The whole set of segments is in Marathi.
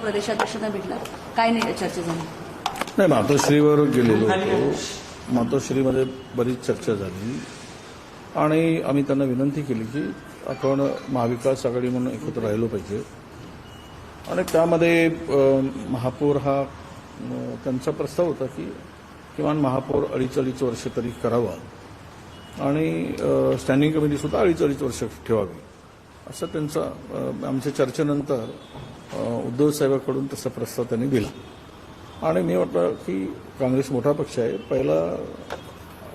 प्रदेशाध्यक्षांना भेटला. काय नाही चर्चा झाली नाही मातोश्रीवर गेलेलो होतो. मातोश्रीमध्ये बरीच चर्चा झाली. आणि आम्ही त्यांना विनंती केली की आपण महाविकास आघाडी म्हणून एकत्र राहिलो पाहिजे. आणि त्यामध्ये महापौर हा त्यांचा प्रस्ताव होता की किमान महापौर अडीच अडीच वर्ष तरी करावा. आणि स्टँडिंग कमिटीसुद्धा अडीच अडीच वर्ष ठेवावी. असं त्यांचा आमच्या चर्चेनंतर उद्धव साहेबांकडून तसा प्रस्ताव त्यांनी दिला. आणि मी वाटलं की काँग्रेस मोठा पक्ष आहे. पहिला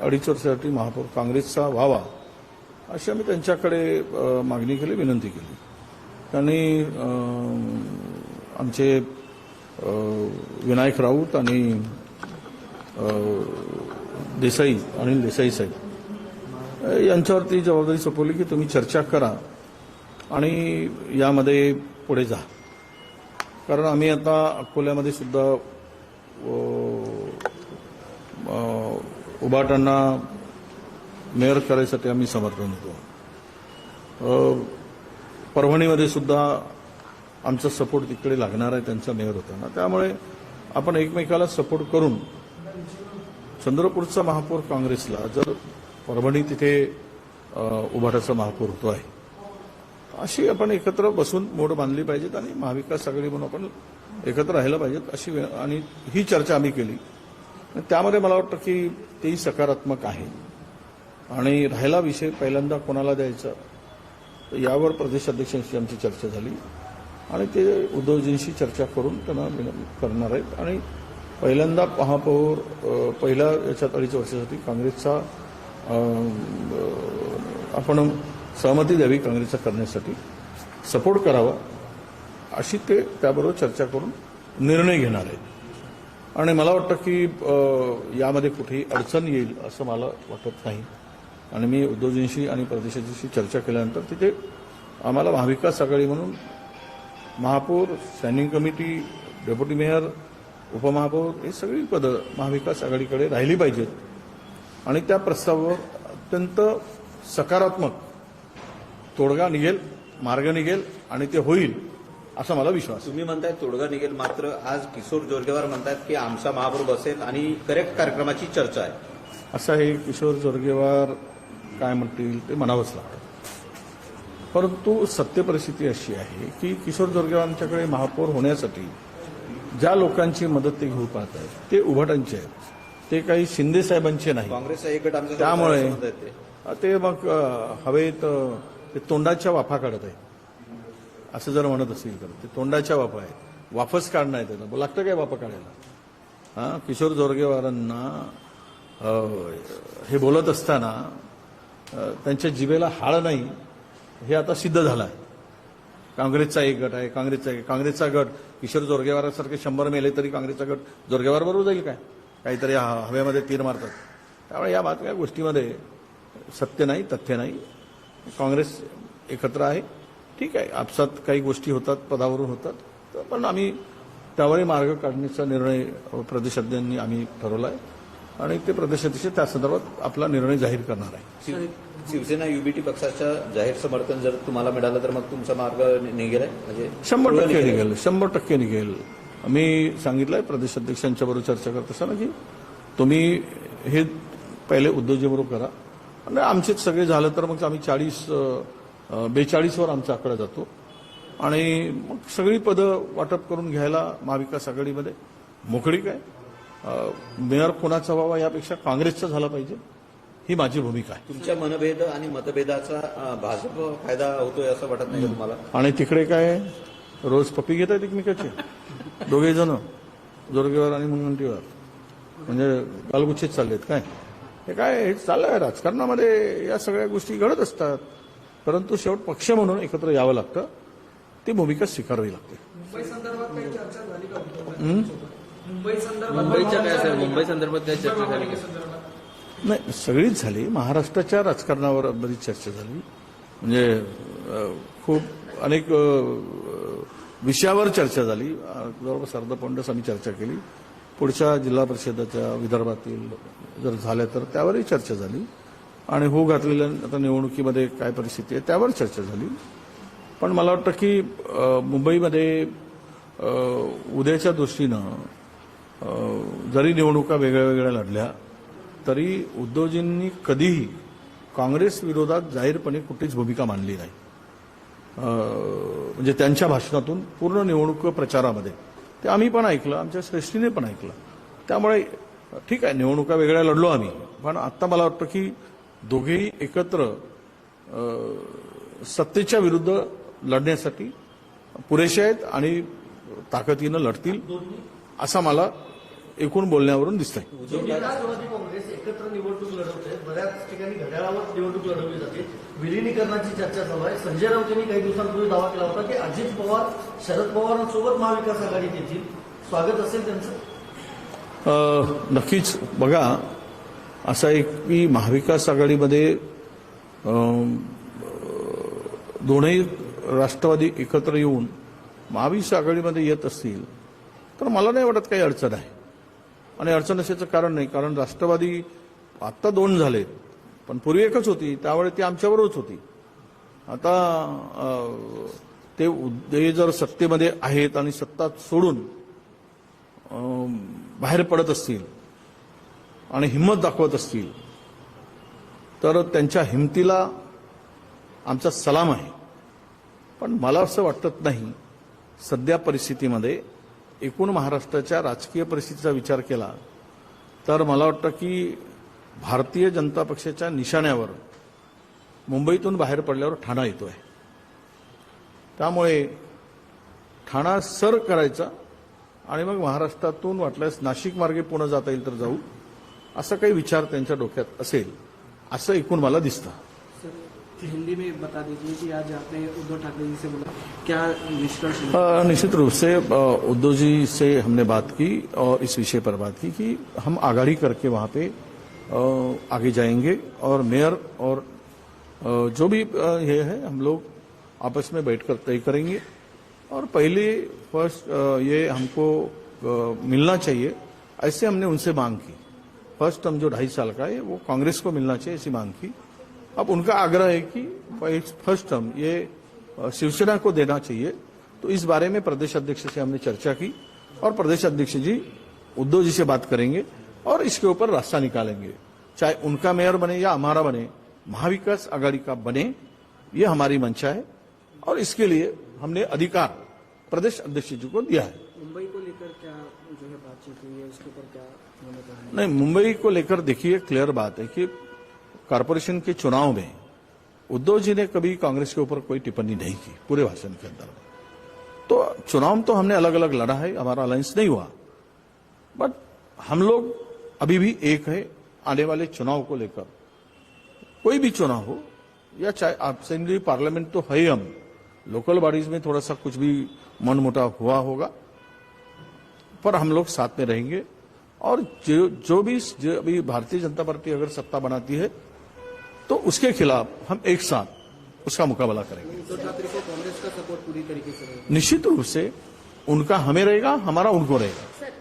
अडीच वर्षासाठी महापौर काँग्रेसचा व्हावा अशी आम्ही त्यांच्याकडे मागणी केली विनंती केली. त्यांनी आमचे विनायक राऊत आणि देसाई अनिल देसाई साहेब यांच्यावरती जबाबदारी सोपवली की तुम्ही चर्चा करा. आणि यामध्ये पुढे जा. कारण आम्ही आता अकोल्यामध्ये सुद्धा उभाटांना मेयर करायसाठी आम्ही समर्थन होतो. परभणीमध्ये सुद्धा आमचा सपोर्ट तिकडे लागणार आहे त्यांचा मेयर होताना. त्यामुळे आपण एकमेकाला सपोर्ट करून चंद्रपूरचा महापौर काँग्रेसला जर परभणी तिथे उभाटाचा महापौर होतो आहे अशी आपण एकत्र बसून मोड बांधली पाहिजेत आणि महाविकास आघाडी म्हणून आपण एकत्र राहिलं पाहिजेत अशी आणि ही चर्चा आम्ही केली. त्यामध्ये मला वाटतं की तेही सकारात्मक आहे. आणि राहिला विषय पहिल्यांदा कोणाला द्यायचा तर यावर प्रदेशाध्यक्षांशी आमची चर्चा झाली. आणि ते उद्धवजींशी चर्चा करून त्यांना विनंती करणार आहेत. आणि पहिल्यांदा महापौर पहिल्या याच्यात अडीच वर्षासाठी काँग्रेसचा आपण सहमती द्यावी काँग्रेसचा करण्यासाठी. सपोर्ट करावा अशी ते त्याबरोबर चर्चा करून निर्णय घेणार आहेत. आणि मला वाटतं की यामध्ये कुठेही अडचण येईल असं मला वाटत नाही. आणि मी उद्योजींशी आणि प्रदेशाची चर्चा केल्यानंतर तिथे आम्हाला महाविकास आघाडी म्हणून महापौर स्टँडिंग कमिटी डेप्युटी मेयर उपमहापौर हे सगळी पदं महाविकास आघाडीकडे राहिली पाहिजेत. आणि त्या प्रस्तावावर अत्यंत सकारात्मक तोडगा निघेल मार्ग निघेल आणि ते होईल असा मला विश्वास. तुम्ही म्हणताय तोडगा निघेल मात्र आज किशोर जोरगेवार म्हणतात की आमचा महापौर बसेल आणि करेक्ट कार्यक्रमाची चर्चा आहे असं हे किशोर जोरगेवार काय म्हणतील ते म्हणावंच लागतं परंतु सत्य परिस्थिती अशी आहे की किशोर जोरगेवारांच्याकडे महापौर होण्यासाठी ज्या लोकांची मदत ते घेऊ पाहत आहेत ते उभाटांचे आहेत ते काही शिंदे साहेबांचे नाही काँग्रेसचा एक गट आमच्या त्यामुळे ते. मग हवेत ते तोंडाच्या वाफा काढत आहे असं जर म्हणत असेल तर. ते तोंडाच्या वाफा आहेत. वाफच काढणं आहे त्यांना. लागतं काय वाफा काढायला? हा? किशोर जोरगेवारांना हे बोलत असताना त्यांच्या जिभेला हाळ नाही. हे आता सिद्ध झालं आहे काँग्रेसचा एक गट आहे काँग्रेसचा एक काँग्रेसचा गट. किशोर जोरगेवारासारखे शंभर मेले तरी काँग्रेसचा गट जोरगेवार बरोबर जाईल काय? काहीतरी हवेमध्ये तीर मारतात. त्यामुळे या बातम्या गोष्टीमध्ये सत्य नाही तथ्य नाही. काँग्रेस एकत्र आहे ठीक आहे आपसात काही गोष्टी होतात पदावरून होतात तर पण आम्ही त्यावरही मार्ग काढण्याचा निर्णय प्रदेशाध्यक्षांनी आम्ही ठरवला आहे आणि ते प्रदेशाध्यक्ष त्या संदर्भात आपला निर्णय जाहीर करणार आहे शिव- शिवसेना युबीटी पक्षाच्या जाहीर समर्थन जर तुम्हाला मिळालं तर मग तुमचा मार्ग निघेल आहे? म्हणजे शंभर टक्के? निघेल शंभर टक्के निघेल मी सांगितलंय प्रदेशाध्यक्षांच्या बरोबर चर्चा करत असताना की तुम्ही हे पहिले उद्योजकाबरोबर करा आणि आमचेच सगळे झालं तर मग आम्ही चाळीस बेचाळीसवर आमचा आकडा जातो. आणि मग सगळी पदं वाटप करून घ्यायला महाविकास आघाडीमध्ये मोकळीक आहे अं, मेयर कोणाचा व्हावा यापेक्षा काँग्रेसचा झाला पाहिजे ही माझी भूमिका आहे. तुमच्या मनभेद आणि मतभेदाचा भाजप फायदा होतोय असं वाटत नाही तुम्हाला? आणि तिकडे काय? रोज पप्पी घेत आहेत एकमेकाचे. दोघे जण जोरगेवर आणि मुनगंटीवर. म्हणजे गालगुच्छेच चाललेत काय? हे काय हे चाललं आहे राजकारणामध्ये या सगळ्या गोष्टी घडत असतात. परंतु शेवट पक्ष म्हणून एकत्र यावं लागतं. ती भूमिका स्वीकारावी लागते. मुंबई संदर्भात काही चर्चा झाली का? तुमच्या मुंबई संदर्भात मुंबईच्या काय असेल मुंबई संदर्भात काय चर्चा झाली का? महापालिकेसंदर्भात नाही सगळीच झाली. महाराष्ट्राच्या राजकारणावर बरीच चर्चा झाली. म्हणजे खूप अनेक विषयावर चर्चा झाली. जवळपास अर्ध पौंडस आम्ही चर्चा केली. पुढच्या जिल्हा परिषदेच्या विदर्भातील जर झाल्या तर त्यावरही चर्चा झाली. आणि हो घातलेल्या आता निवडणुकीमध्ये काय परिस्थिती आहे त्यावर चर्चा झाली. पण मला वाटतं की मुंबईमध्ये उद्याच्या दृष्टीनं जरी निवडणुका वेगळ्या वेगळ्या लढल्या तरी उद्धवजींनी कधीही काँग्रेस विरोधात जाहीरपणे कुठलीच भूमिका मांडली नाही. म्हणजे त्यांच्या भाषणातून पूर्ण निवडणूक प्रचारामध्ये ते आम्ही पण ऐकलं आमच्या श्रेष्ठीने पण ऐकलं. त्यामुळे ठीक आहे निवडणुका वेगळ्या लढलो आम्ही पण आत्ता मला वाटतं की दोघेही एकत्र सत्तेच्या विरुद्ध लढण्यासाठी पुरेसे आहेत आणि ताकदीनं लढतील असा मला एकूण बोलण्यावरून दिसतंय. राष्ट्रवादी काँग्रेस एकत्र निवडणूक लढवते. बऱ्याच ठिकाणी घड्याळावर निवडणूक लढवली जाते. विलिनीकरणाची चर्चा चालू आहे. संजय राऊत यांनी काही दिवसांपूर्वी दावा केला होता की अजित पवार शरद पवारांसोबत महाविकास आघाडीत येतील. स्वागत असेल त्यांचं? नक्कीच. बघा असा एक की महाविकास आघाडीमध्ये दोनही राष्ट्रवादी एकत्र येऊन महाविकास आघाडीमध्ये येत असतील तर मला नाही वाटत काही अडचण आहे. आणि अडचण असायचं कारण नाही कारण राष्ट्रवादी आत्ता दोन झाले पण पूर्वी एकच होती त्यावेळी ती आमच्याबरोबरच होती. आता ते ते जर सत्तेमध्ये आहेत आणि सत्ता सोडून बाहेर पडत असतील आणि हिंमत दाखवत असतील तर त्यांच्या हिमतीला आमचा सलाम आहे. पण मला असं वाटत नाही सध्या परिस्थितीमध्ये एकूण महाराष्ट्राच्या राजकीय परिस्थितीचा विचार केला तर मला वाटतं की भारतीय जनता पक्षाच्या निशाण्यावर मुंबईतून बाहेर पडल्यावर ठाणा येतो आहे त्यामुळे ठाणा सर करायचा आणि मग महाराष्ट्रातून वाटल्यास नाशिक मार्गे पुणे जाता येईल तर जाऊ असा काही विचार त्यांच्या डोक्यात असेल असं एकूण मला दिसतं. हिंदी में बता दीजिए कि आज आपने उद्धव ठाकरे जी से बोला। क्या निष्कर्ष निश्चित रूप से उद्धव जी से हमने बात की और इस विषय पर बात की कि हम आगाड़ी करके वहाँ पे आगे जाएँगे और मेयर और जो भी ये है, हम लोग आपस में बैठकर तय करेंगे। और पहले फ़र्स्ट ये हमको मिलना चाहिए, ऐसे हमने उनसे मांग की। फ़र्स्ट टर्म जो ढाई साल का है, वो कांग्रेस को मिलना चाहिए ऐसी मांग की। अब उनका आग्रह है कि फ़र्स्ट टर्म ये शिवसेना को देना चाहिए। तो इस बारे में प्रदेश अध्यक्ष से हमने चर्चा की और प्रदेश अध्यक्ष जी उद्धव जी से बात करेंगे और इसके ऊपर रास्ता निकालेंगे। चाहे उनका मेयर बने या हमारा बने महाविकास आघाड़ी का बने ये हमारी मंशा है। और इसके लिए हमने अधिकार प्रदेश अध्यक्ष जी को दिया है। मुंबई को लेकर क्या जो है बातचीत हुई है उसके ऊपर क्या नहीं मुंबई को लेकर देखिए क्लियर बात है कि कारपोरेशन के चुनाव में उद्धव जी ने कभी कांग्रेस के ऊपर कोई टिप्पणी नहीं की, पूरे भाषण के अंदर। तो चुनाव तो हमने अलग अलग लड़ा है, हमारा अलायंस नहीं हुआ। बट हम लोग अभी भी एक है, आने वाले चुनाव को लेकर। कोई भी चुनाव हो, या चाहे असेंबली पार्लियामेंट तो है ही हम। लोकल बॉडीज में थोड़ा सा कुछ भी मनमुटाव हुआ होगा, पर हम लोग साथ में रहेंगे। और जो जो भी जो अभी भारतीय जनता पार्टी अगर सत्ता बनाती है तो उसके खिलाफ हम एक साथ उसका मुकाबला करेंगे। ठाकरे को कांग्रेस का सपोर्ट पूरी तरीके से निश्चित रूप से उनका हमें रहेगा हमारा उनको रहेगा। सर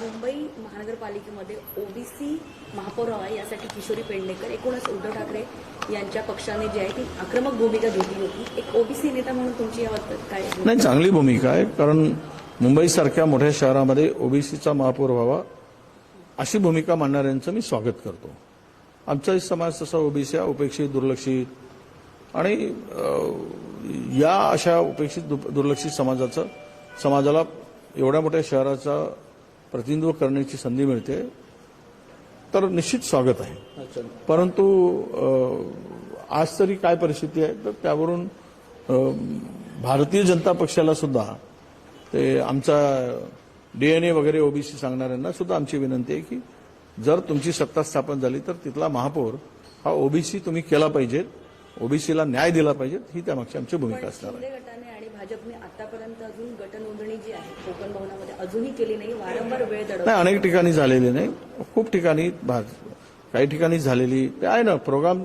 मुंबई महानगरपालिकेमध्ये ओबीसी महापौर हवा यासाठी किशोरी पेडणेकर एकूणच उद्धव ठाकरे यांच्या पक्षाने जी आहे ती आक्रमक भूमिका घेतली होती. एक ओबीसी नेता म्हणून तुमची याबाबत काय? नाही चांगली भूमिका आहे कारण मुंबईसारख्या मोठ्या शहरामध्ये ओबीसीचा महापौर व्हावा अशी भूमिका मांडणाऱ्यांचं मी स्वागत करतो. आमचाही समाज तसा ओबीसी हा उपेक्षित दुर्लक्षित. आणि या अशा उपेक्षित दुर्लक्षित समाजाचं समाजाला एवढ्या मोठ्या शहराचा प्रतिनिधित्व करण्याची संधी मिळते तर निश्चित स्वागत आहे. परंतु आज तरी काय परिस्थिती आहे तर त्यावरून भारतीय जनता पक्षाला सुद्धा ते आमचा डीएनए वगैरे ओबीसी सांगणाऱ्यांना सुद्धा आमची विनंती आहे की जर तुमची सत्ता स्थापन झाली तर तिथला महापौर हा ओबीसी तुम्ही केला पाहिजे ओबीसीला न्याय दिला पाहिजे ही त्यामागची आमची भूमिका असणार आहे. आणि भाजपने आतापर्यंत अजून जी आहे कोकण भवनामध्ये अजूनही केली नाही. वारंवार वेळ नाही अनेक ठिकाणी झालेले नाही. खूप ठिकाणी काही ठिकाणी झालेली. ते आहे ना प्रोग्राम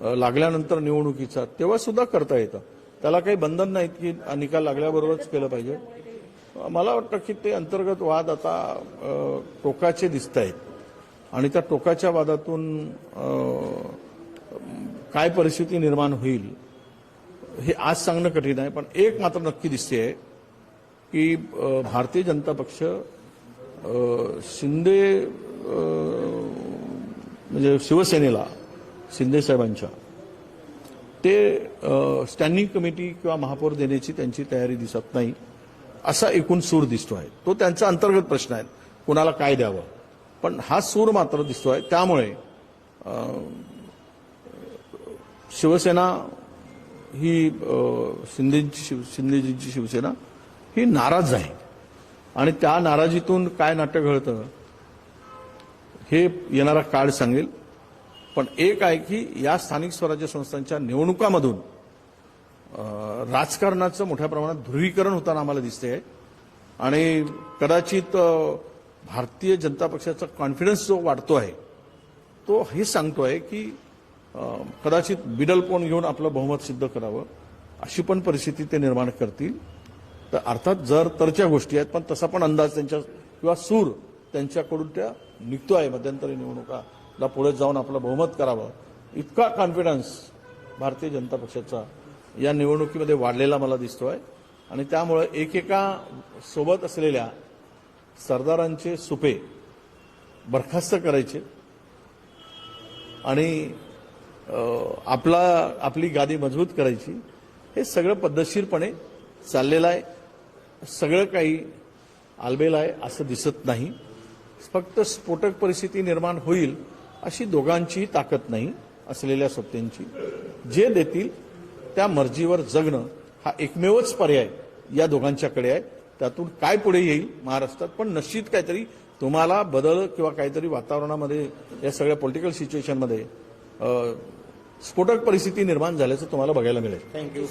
लागल्यानंतर निवडणुकीचा तेव्हा सुद्धा करता येतं. त्याला काही बंधन नाहीत की निकाल लागल्याबरोबरच केलं पाहिजे. मला वाटतं की ते अंतर्गत वाद आता टोकाचे दिसत आहेत आणि त्या टोकाच्या वादातून काय परिस्थिती निर्माण होईल हे आज सांगणं कठीण आहे. पण एक मात्र नक्की दिसते की भारतीय जनता पक्ष शिंदे म्हणजे शिवसेनेला शिंदे साहेबांच्या ते स्टँडिंग कमिटी किंवा महापौर देण्याची त्यांची तयारी दिसत नाही. असा एकूण सूर दिसतो आहे तो त्यांचा अंतर्गत प्रश्न आहे. कुणाला काय द्यावं? पण हा सूर मात्र दिसतो आहे त्यामुळे शिवसेना ही शिंदेची शिव शिंदेजींची शिवसेना ही नाराज आहे. आणि त्या नाराजीतून काय नाट्य घडतं हे येणारा काळ सांगेल. पण एक आहे की या स्थानिक स्वराज्य संस्थांच्या निवडणुकामधून राजकारणाचं मोठ्या प्रमाणात ध्रुवीकरण होताना आम्हाला दिसते आहे आणि कदाचित भारतीय जनता पक्षाचा कॉन्फिडन्स जो वाढतो आहे तो हे सांगतोय की कदाचित बिडल कोण घेऊन आपलं बहुमत सिद्ध करावं अशी पण परिस्थिती ते निर्माण करतील. तर अर्थात जर तरच्या गोष्टी आहेत पण तसा पण अंदाज त्यांच्या किंवा सूर त्यांच्याकडून त्या निघतो आहे. मध्यंतरी निवडणुकाला पुढे जाऊन आपलं बहुमत करावं. इतका कॉन्फिडन्स भारतीय जनता पक्षाचा या निवडणुकीमध्ये वाढलेला मला दिसतोय. आणि त्यामुळे एकेका सोबत असलेल्या सरदारांचे सुपे बरखास्त करायचे. आणि आपला आपली गादी मजबूत करायची. हे सगळं पद्धतशीरपणे चाललेलं आहे. सगळं काही आलबेल आहे असं दिसत नाही. फक्त स्फोटक परिस्थिती निर्माण होईल अशी दोघांचीही ताकद नाही असलेल्या सत्तेंची जे देतील त्या मर्जीवर जगणं हा एकमेवच पर्याय या दोघांच्याकडे आहे. त्यातून काय पुढे येईल महाराष्ट्रात? पण निश्चित काहीतरी तुम्हाला बदल किंवा काहीतरी वातावरणामध्ये या सगळ्या पॉलिटिकल सिच्युएशनमध्ये स्फोटक परिस्थिती निर्माण झाल्याचं तुम्हाला बघायला मिळेल. थँक्यू